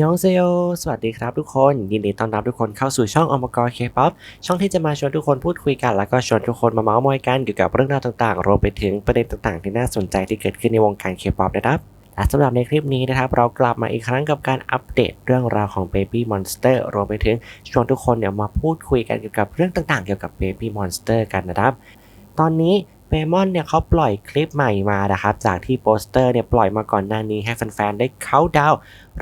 ยองเซโยสวัสดีครับทุกคน ยินดีต้อนรับทุกคนเข้าสู่ช่องอมกรเคป๊อปช่องที่จะมาชวนทุกคนพูดคุยกัน แล้วก็ชวนทุกคนมาเมาส์มอยกันเกี่ยวกับเรื่องราวต่างๆ รวมไปถึงประเด็นต่างๆ ที่น่าสนใจที่เกิดขึ้นในวงการเคป๊อปนะครับและสำหรับในคลิปนี้นะครับ เรากลับมาอีกครั้งกับการอัปเดตเรื่องราวของ Baby Monster รวมไปถึงชวนทุกคนเนี่ยมาพูดคุยกันเกี่ยวกับเรื่องต่างๆ เกี่ยวกับ Baby Monster กันนะครับ ตอนนี้ เมมอนเนี่ยเขาปล่อยคลิปใหม่มานะครับ จากที่โปสเตอร์เนี่ยปล่อยมาก่อนหน้านี้ให้แฟนๆ ได้เข้าดาว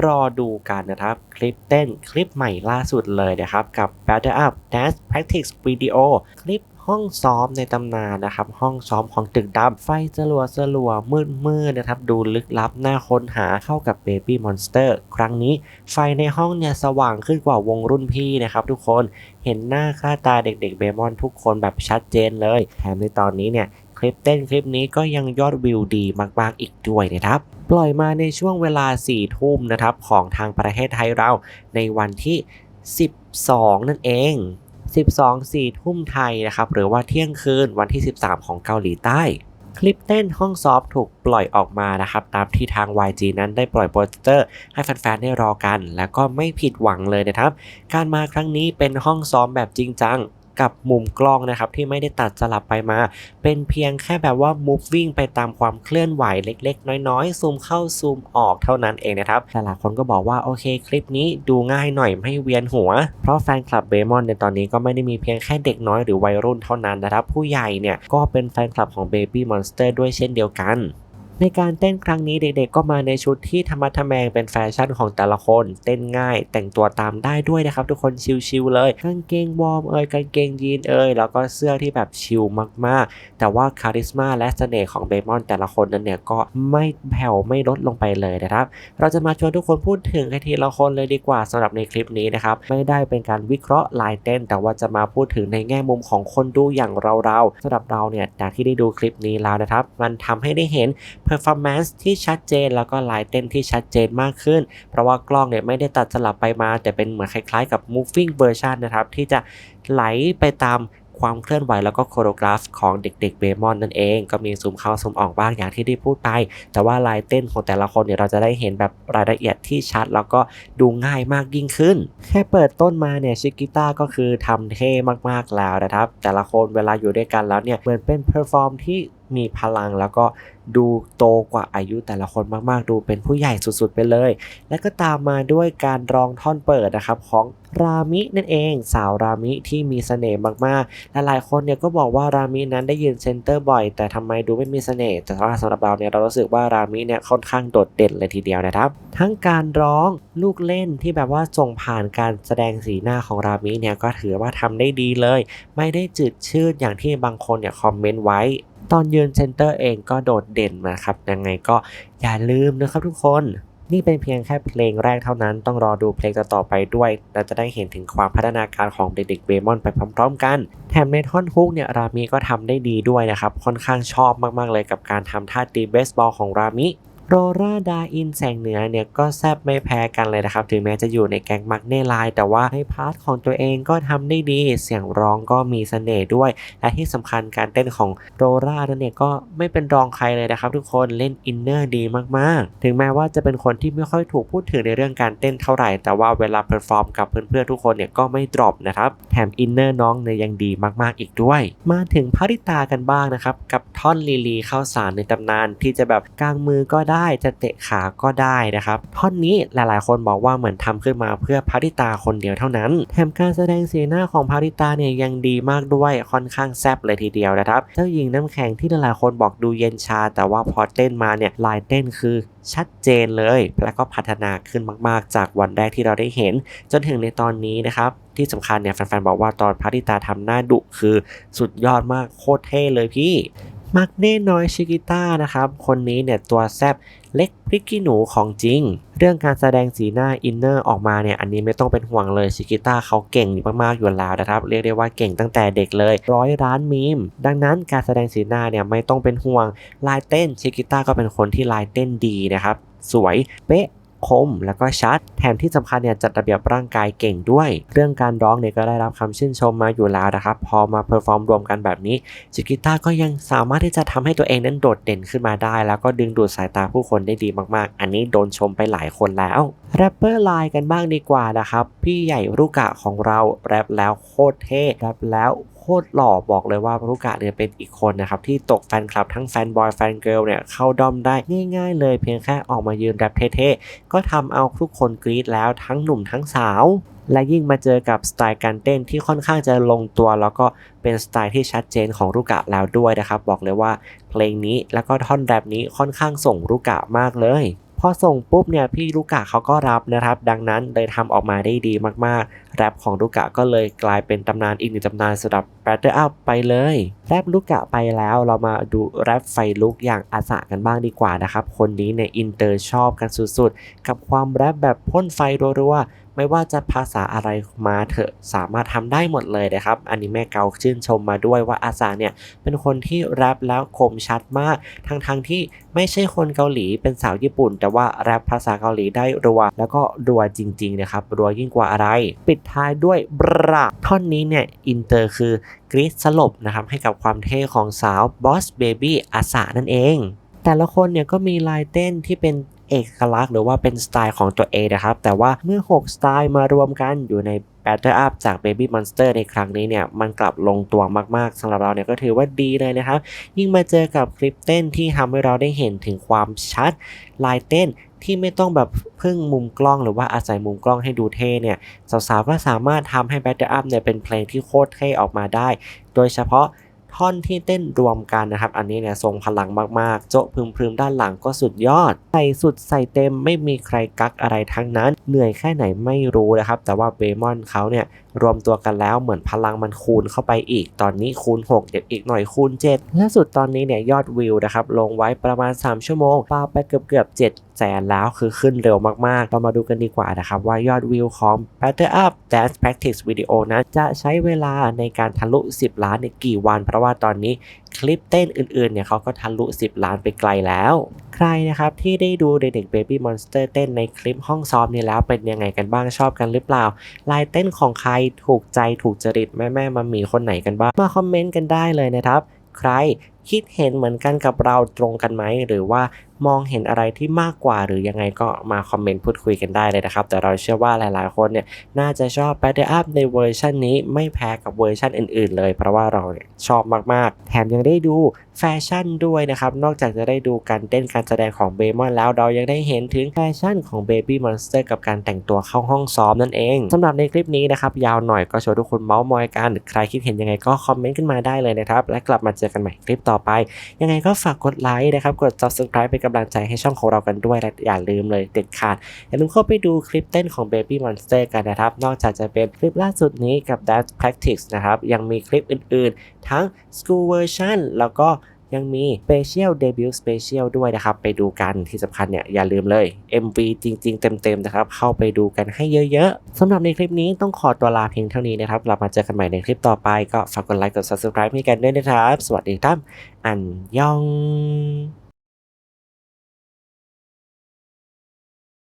รอดูกันนะครับ คลิปเต้นคลิปใหม่ล่าสุดเลยนะครับ กับ Battle Up Dance Practice Video คลิป ห้องซ้อมในตำนานนะครับ ห้องซ้อมของตึกดำไฟสลัวสลัวมืดมืดนะครับ ดูลึกลับน่าค้นหาเข้ากับ Baby Monster ครั้งนี้ ไฟในห้องเนี่ยสว่างขึ้นกว่าวงรุ่นพี่นะครับทุกคนเห็นหน้าค่าตาเด็กๆเบมอนทุกคนแบบชัดเจนเลย แถมในตอนนี้เนี่ยคลิปเต้นคลิปนี้ก็ยังยอดวิวดีมากๆอีกด้วยนะครับ ปล่อยมาในช่วงเวลา4ทุ่มนะครับของทางประเทศไทยเราในวันที่ 12 นั่นเอง 12 4ทุ่มไทยนะครับ หรือว่าเที่ยงคืนวันที่ 13 ของเกาหลีใต้ คลิปเต้นห้องซอฟถูกปล่อยออกมานะครับ ตามที่ทาง YG นั้นได้ปล่อยโปสเตอร์ ให้แฟนๆ ได้รอกัน แล้วก็ไม่ผิดหวังเลยนะครับ การมาครั้งนี้เป็นห้องซ้อมแบบจริงจัง กับมุมกล้องนะครับที่ไม่ได้ตัดสลับไปมา เป็นเพียงแค่แบบว่า moving ไปตามความเคลื่อนไหวเล็ก ๆ น้อยๆ ซูมเข้าซูมออกเท่านั้นเองนะครับหลายๆคนก็บอกว่าโอเคคลิปนี้ดูง่ายหน่อยไม่เวียนหัว เพราะแฟนคลับเบมอนในตอนนี้ก็ไม่ได้มีเพียงแค่เด็กน้อยหรือวัยรุ่นเท่านั้นนะครับผู้ใหญ่เนี่ยก็เป็นแฟนคลับของ Baby Monster ด้วยเช่นเดียวกัน ในการเต้นครั้งนี้เด็กๆ ก็มาในชุดที่ธรรมะทแมงเป็นแฟชั่นของแต่ละคน เต้นง่าย แต่งตัวตามได้ด้วยนะครับ ทุกคนชิลๆเลยกางเกงวอร์มเอ่ยกางเกงยีนเอ่ยแล้วก็เสื้อที่แบบชิลมากๆ แต่ว่าคาริสมาและเสน่ห์ของเบมอนแต่ละคนนั้นเนี่ยก็ไม่แผ่วไม่ลดลงไปเลยนะครับ เราจะมาชวนทุกคนพูดถึงกันทีละคนเลยดีกว่าสำหรับในคลิปนี้นะครับไม่ได้เป็นการวิเคราะห์ลายเต้น แต่ว่าจะมาพูดถึงในแง่มุมของคนดูอย่างเราๆสำหรับเราเนี่ยจากที่ได้ดูคลิปนี้แล้วนะครับ มันทำให้ได้เห็น performance ที่ชัดเจน แล้วก็ลายเต้นที่ชัดเจนมากขึ้น เพราะว่ากล้องเนี่ยไม่ได้ตัดสลับไปมา แต่เป็นเหมือนคล้ายๆกับ moving version นะครับ ที่จะไหลไปตามความเคลื่อนไหวแล้วก็โคโรกราฟของเด็กๆเบมอนนั่นเอง ก็มีซูมเข้าซูมออกบ้างอย่างที่ได้พูดไป แต่ว่าลายเต้นของแต่ละคนเนี่ยเราจะได้เห็นแบบรายละเอียดที่ชัด แล้วก็ดูง่ายมากยิ่งขึ้น แค่เปิดต้นมาเนี่ยชิกิต้าก็คือทำเท่มากๆแล้วนะครับ แต่ละคนเวลาอยู่ด้วยกันแล้วเนี่ยเหมือนเป็นเพอร์ฟอร์มที่ มีพลังแล้วก็ดูโตกว่าอายุแต่ละคนมากๆ ดูเป็นผู้ใหญ่สุดๆไปเลย และก็ตามมาด้วยการร้องท่อนเปิดนะครับของรามินั่นเอง สาวรามิที่มีเสน่ห์มากๆและหลายคนเนี่ยก็บอกว่ารามินั้นได้ยืนเซนเตอร์บ่อย แต่ทำไมดูไม่มีเสน่ห์แต่ว่าสำหรับเราเนี่ยเรารู้สึกว่ารามิเนี่ยค่อนข้างโดดเด่นเลยทีเดียวนะครับ ทั้งการร้องลูกเล่นที่แบบว่าส่งผ่านการแสดงสีหน้าของรามิเนี่ยก็ถือว่าทำได้ดีเลย ไม่ได้จืดชืดอย่างที่บางคนเนี่ยคอมเมนต์ไว้ตอนยืนเซนเตอร์เองก็โดดเด่นนะครับ ยังไงก็อย่าลืมนะครับทุกคน นี่เป็นเพียงแค่เพลงแรกเท่านั้น ต้องรอดูเพลงต่อๆไปด้วย เราจะได้เห็นถึงความพัฒนาการของเด็กๆเบมอนไปพร้อมๆกัน แถมในท่อนฮุกเนี่ยรามิก็ทำได้ดีด้วยนะครับ ค่อนข้างชอบมากๆเลยกับการทำท่าตีเบสบอลของรามิ โรราดาอินแสงเหนือเนี่ยก็แซบไม่แพ้กันเลยนะครับ ถึงแม้จะอยู่ในแก๊งมักเน่ไลน์แต่ว่าในพาร์ทของตัวเองก็ทำได้ดี เสียงร้องก็มีเสน่ห์ด้วย และที่สำคัญการเต้นของโรรานั้นเนี่ยก็ไม่เป็นรองใครเลยนะครับทุกคนเล่นอินเนอร์ดีมากๆ ถึงแม้ว่าจะเป็นคนที่ไม่ค่อยถูกพูดถึงในเรื่องการเต้นเท่าไหร่ แต่ว่าเวลาเพอร์ฟอร์มกับเพื่อนๆทุกคนเนี่ยก็ไม่ดรอปนะครับแถมอินเนอร์น้องเนี่ยยังดีมากๆอีกด้วย มาถึงพาริตากันบ้างนะครับกับท่อนลีลีเข้าสารในตำนานที่จะแบบกางมือก็ได้จะเตะขาก็ได้นะครับท่อนนี้หลายๆ คนบอกว่าเหมือนทำขึ้นมาเพื่อพาริตาคนเดียวเท่านั้น แถมการแสดงสีหน้าของพาริตาเนี่ยยังดีมากด้วยค่อนข้างแซ่บเลยทีเดียวนะครับ เจ้าหญิงน้ำแข็งที่หลายๆคนบอกดูเย็นชา แต่ว่าพอเต้นมาเนี่ยลายเต้นคือชัดเจนเลย และก็พัฒนาขึ้นมากๆ จากวันแรกที่เราได้เห็น จนถึงในตอนนี้นะครับที่สำคัญเนี่ยแฟนๆบอกว่าตอนพาริตาทำหน้าดุคือสุดยอดมากโคตรเท่เลยพี่ มักเน่น้อยชิกิต้านะครับ คนนี้เนี่ยตัวแซบเล็กพริกขี้หนูของจริง เรื่องการแสดงสีหน้าอินเนอร์ออกมาเนี่ยอันนี้ไม่ต้องเป็นห่วงเลยชิกิต้าเขาเก่งมากๆอยู่แล้วนะครับ เรียกได้ว่าเก่งตั้งแต่เด็กเลยร้อยร้านมีม ดังนั้นการแสดงสีหน้าเนี่ยไม่ต้องเป็นห่วงลายเต้นชิกิต้าก็เป็นคนที่ลายเต้นดีนะครับ สวยเป๊ะ คม แล้วก็ชัด แถมที่สำคัญเนี่ยจัดระเบียบร่างกายเก่งด้วย เรื่องการร้องเนี่ยก็ได้รับคำชื่นชมมาอยู่แล้วนะครับ พอมาเพอร์ฟอร์มรวมกันแบบนี้จิกิต้าก็ยังสามารถที่จะทำให้ตัวเองนั้นโดดเด่นขึ้นมาได้ แล้วก็ดึงดูดสายตาผู้คนได้ดีมากๆ อันนี้โดนชมไปหลายคนแล้วแรปเปอร์ไลน์กันบ้างดีกว่านะครับ พี่ใหญ่รุกะของเราแรปแล้วโคตรเท่แรปแล้วโค ตรหล่อบอกเลยว่ารุกะเนี่ยเป็นอีกคนนะครับที่ตกแฟนคลับทั้งแฟนบอยแฟนเกิร์ลเนี่ยเข้าด้อมได้ง่าย ๆ เลยเพียงแค่ออกมายืนแรปเท่ๆ ก็ทำเอาทุกคนกรี๊ดแล้วทั้งหนุ่มทั้งสาวและยิ่งมาเจอกับสไตล์การเต้นที่ค่อนข้างจะลงตัวแล้วก็เป็นสไตล์ที่ชัดเจนของรุกะแล้วด้วยนะครับ บอกเลยว่าเพลงนี้แล้วก็ท่อนแรปนี้ค่อนข้างส่งรุกะมากเลย พอส่งปุ๊บเนี่ยพี่ลูกะเขาก็รับนะครับ ดังนั้นเลยทำออกมาได้ดีมากๆ แรปของลูกะก็เลยกลายเป็นตำนานอีกหนึ่งตำนานสำหรับ Batter Up ไปเลย แรปลูกะไปแล้วเรามาดูแรปไฟลุกอย่างอาสากันบ้างดีกว่านะครับ คนนี้เนี่ยอินเตอร์ชอบกันสุดๆ กับความแรปแบบพ่นไฟรัวๆ ไม่ว่าจะภาษาอะไรมาเถอะสามารถทำได้หมดเลยนะครับ อันนี้แม่เกาชื่นชมมาด้วยว่าอาสาเนี่ยเป็นคนที่แรปแล้วคมชัดมาก ทั้งๆทที่ไม่ใช่คนเกาหลีเป็นสาวญี่ปุ่น แต่ว่าแรปภาษาเกาหลีได้รัว แล้วก็รัวจริงๆนะครับรัวยิ่งกว่าอะไร ปิดท้ายด้วยบราท่อนนี้เนี่ยอินเตอร์คือกรี๊ดสลบนะครับให้กับความเท่ของสาวบอสเบบี้อาสานั่นเองแต่ละคนเนี่ยก็มีลายเต้นที่เป็น เอกลักษณ์หรือว่าเป็นสไตล์ของตัวเองนะครับ แต่ว่าเมื่อ 6 สไตล์มารวมกันอยู่ใน Batter Up จาก Baby Monster ในครั้งนี้เนี่ย มันกลับลงตัวมากๆสำหรับเราเนี่ยก็ถือว่าดีเลยนะครับ ยิ่งมาเจอกับคลิปเต้นที่ทำให้เราได้เห็นถึงความชัดลายเต้นที่ไม่ต้องแบบพึ่งมุมกล้องหรือว่าอาศัยมุมกล้องให้ดูเท่เนี่ยสาวๆก็สามารถทำให้ Batter Up เนี่ยเป็นเพลงที่โคตรเท่ออกมาได้ โดยเฉพาะ ท่อนที่เต้นรวมกันนะครับ อันนี้เนี่ยทรงพลังมากๆ โจ๊ะพึมๆด้านหลังก็สุดยอด ใส่สุดใส่เต็มไม่มีใครกักอะไรทั้งนั้น เหนื่อยแค่ไหนไม่รู้นะครับ แต่ว่าเบมอนเขาเนี่ยรวมตัวกันแล้วเหมือนพลังมันคูณเข้าไปอีก ตอนนี้คูณ 6 เดี๋ยวอีกหน่อยคูณ 7 ล่าสุดตอนนี้เนี่ยยอดวิวนะครับลงไว้ประมาณ 3 ชั่วโมงปาไปเกือบเกือบ7แสนแล้วคือขึ้นเร็วมากๆ เรามาดูกันดีกว่านะครับ ว่ายอดวิวของ Better Up Dance Practice Video นะจะใช้เวลาในการทะลุ 10 ล้านในกี่วัน เพราะว่าตอนนี้คลิปเต้นอื่นๆเนี่ยเขาก็ทะลุ 10 ล้านไปไกลแล้ว ใครนะครับที่ได้ดูเด็กๆ Baby Monster เต้นในคลิปห้องซ้อมนี้แล้วเป็นยังไงกันบ้างชอบกันหรือเปล่า ลายเต้นของใครถูกใจถูกจริตแม่แม่มามีคนไหนกันบ้าง มาคอมเมนต์กันได้เลยนะครับ ใคร คิดเห็นเหมือนกันกับเราตรงกันไหม หรือว่ามองเห็นอะไรที่มากกว่าหรือยังไงก็มาคอมเมนต์พูดคุยกันได้เลยนะครับ แต่เราเชื่อว่าหลายๆ คนเนี่ยน่าจะชอบ Battle Up ในเวอร์ชันนี้ไม่แพ้กับเวอร์ชันอื่น ๆ เลย เพราะว่าเราชอบมาก ๆ แถมยังได้ดูแฟชั่นด้วยนะครับ นอกจากจะได้ดูการเต้นการแสดงของเบมอนแล้วเรายังได้เห็นถึงแฟชั่นของ Baby Monster กับการแต่งตัวเข้าห้องซ้อมนั่นเองสำหรับในคลิปนี้นะครับยาวหน่อยก็ชวนทุกคนเมาส์มอยกันใครคิดเห็นยังไงก็คอมเมนต์ขึ้นมาได้เลยนะครับและกลับมาเจอกันใหม่คลิปต่อไป ยังไงก็ฝากกดไลค์นะครับ กด subscribe เป็นกำลังใจให้ช่องของเรากันด้วยและอย่าลืมเลยเด็ดขาด อย่าลืมเข้าไปดูคลิปเต้นของ Baby Monster กันนะครับ นอกจากจะเป็นคลิปล่าสุดนี้กับ Dance Practice นะครับ ยังมีคลิปอื่นๆ ทั้ง School Version แล้วก็ ยังมี Special Debut Special ด้วยนะครับ ไปดูกันที่สำคัญเนี่ย อย่าลืมเลย MV จริง ๆ เต็ม ๆ นะครับ เข้าไปดูกันให้เยอะ ๆสำหรับในคลิปนี้ต้องขอตัวลาเพียงเท่านี้นะครับเรามาเจอกันใหม่ในคลิปต่อไปก็ฝากกดไลค์กด subscribe ให้กันด้วยนะครับ สวัสดีครับอันยอง